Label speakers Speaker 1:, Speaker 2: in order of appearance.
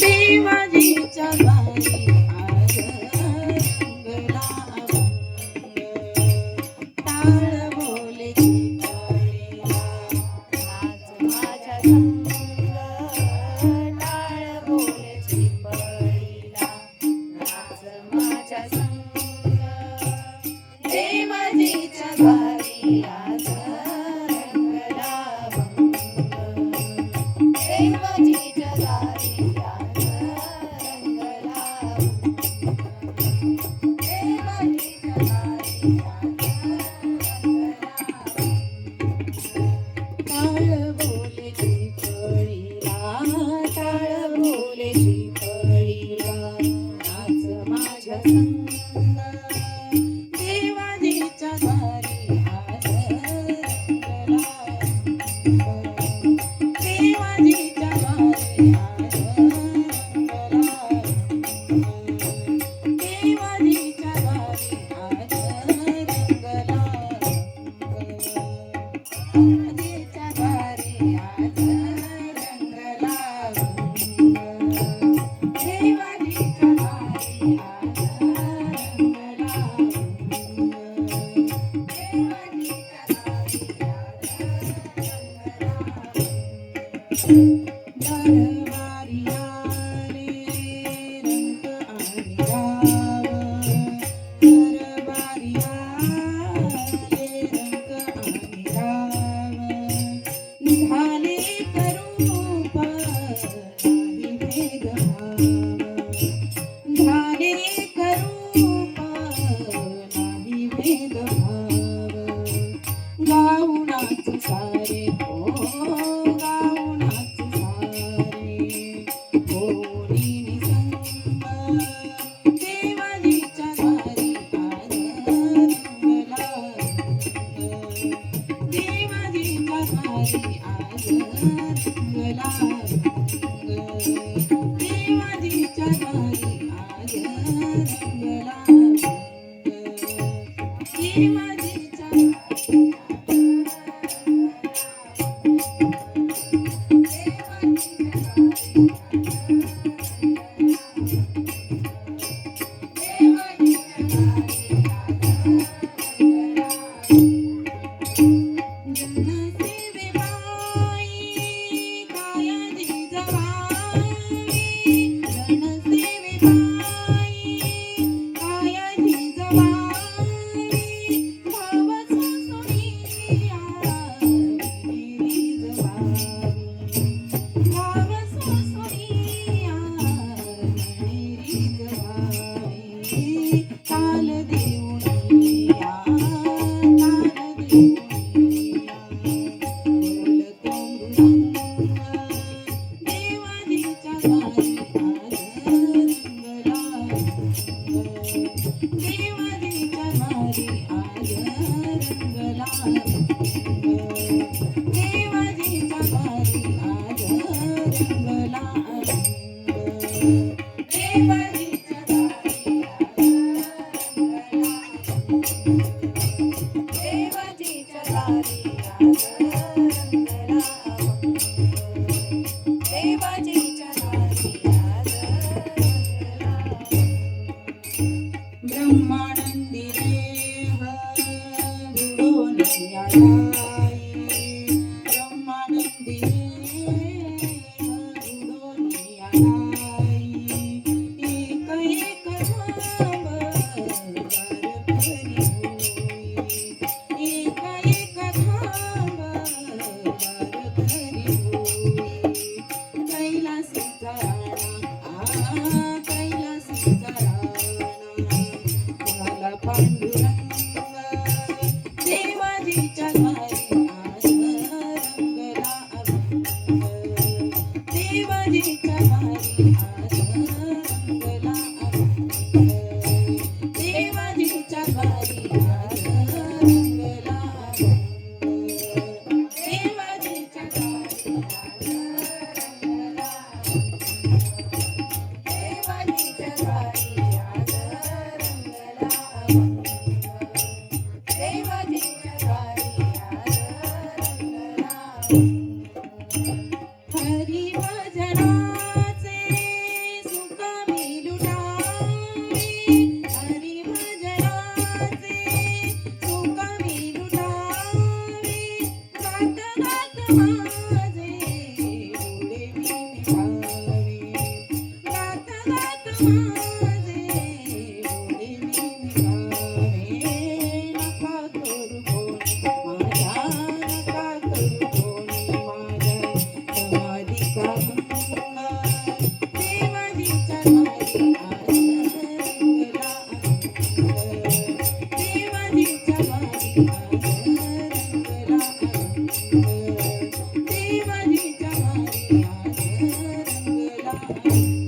Speaker 1: Be my Thank you. Marang आम्ही घर मार्ग आम्ही धाली करू पी वेगा धान करू पारी うん。देवाने तमारी आज गला देवाने कवारी आज गला Mm-hmm. Thank you.